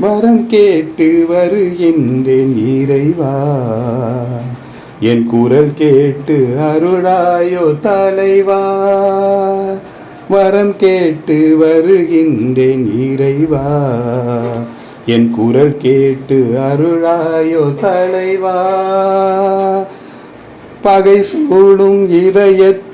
வரம் கேட்டு வருகின்றேன் இறைவா. என் குரல் கேட்டு அருளாயோ தலைவா. வரம் கேட்டு வருகின்றேன் இறைவா. என் குரல் கேட்டு அருளாயோ தலைவா. பகை சூடும்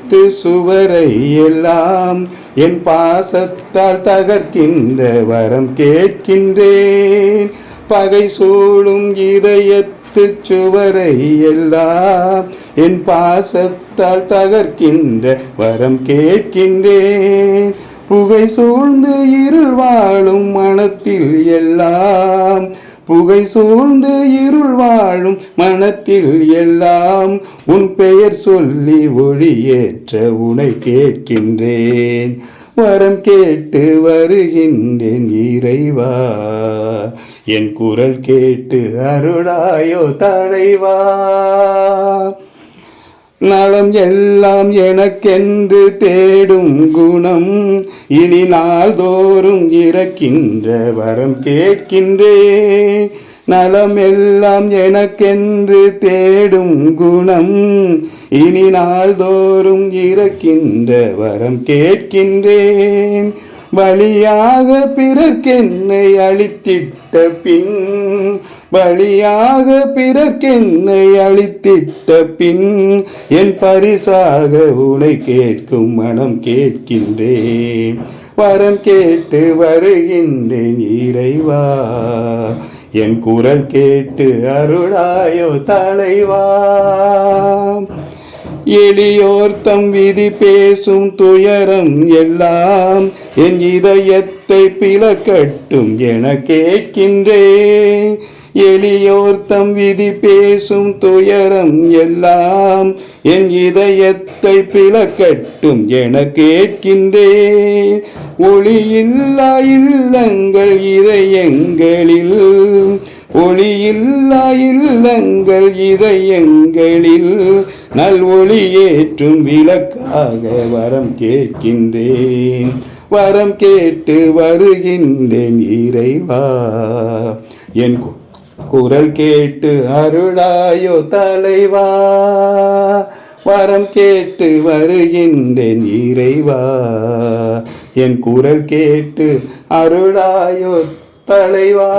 இதயத்து சுவரை எல்லாம் என் பாசத்தால் தகர்க்கின்ற வரம் கேட்கின்றேன். பகை சூழும் இதயத்து சுவரை எல்லாம் என் பாசத்தால் தகர்க்கின்ற வரம் கேட்கின்றேன். புகை சூழ்ந்து இருள் வாழும் மனத்தில் எல்லாம் புகை சூழ்ந்து இருள் வாழும் மனத்தில் எல்லாம் உன் பெயர் சொல்லி ஒளியேற்ற உனை கேட்கின்றேன். வரம் கேட்டு வருகின்றேன் இறைவா. என் குரல் கேட்டு அருளாயோ தலைவா. நலம் எல்லாம் எனக்கென்று தேடும் குணம் இனி நாள்தோறும் இறக்கின்ற வரம் கேட்கின்றே. நலம் எல்லாம் எனக்கென்று தேடும் குணம் இனி நாள்தோறும் இறக்கின்ற வரம் கேட்கின்றேன். வழியாக பிறர்க்கென்னை அழித்திட்ட பின் பலியாக பிறர்க்கென்னை அழித்திட்ட பின் என் பரிசாக உனை கேட்கும் மனம் கேட்கின்றேன். வரம் கேட்டு வருகின்றேன் இறைவா. என் குரல் கேட்டு அருளாயோ தலைவா. எளியோர் தம் விதி பேசும் துயரம் எல்லாம் என் இதயத்தை பிளக்கட்டும் என கேட்கின்றேன். எளியோர் தம் விதி பேசும் துயரம் எல்லாம் என் இதயத்தை பிளக்கட்டும் என கேட்கின்றேன் ஒளியில்லா இல்லங்கள் இதயங்களில் ஒளியில்லா இல்லங்கள் இதயங்களில் நல் ஒளியேற்றும் விளக்காக வரம் கேட்கின்றேன். வரம் கேட்டு வருகின்றேன் இறைவா. என் குரல் கேட்டு அருளாயோ தலைவா. வரம் கேட்டு வருகின்றேன் இறைவா. என் குரல் கேட்டு அருளாயோ தலைவா.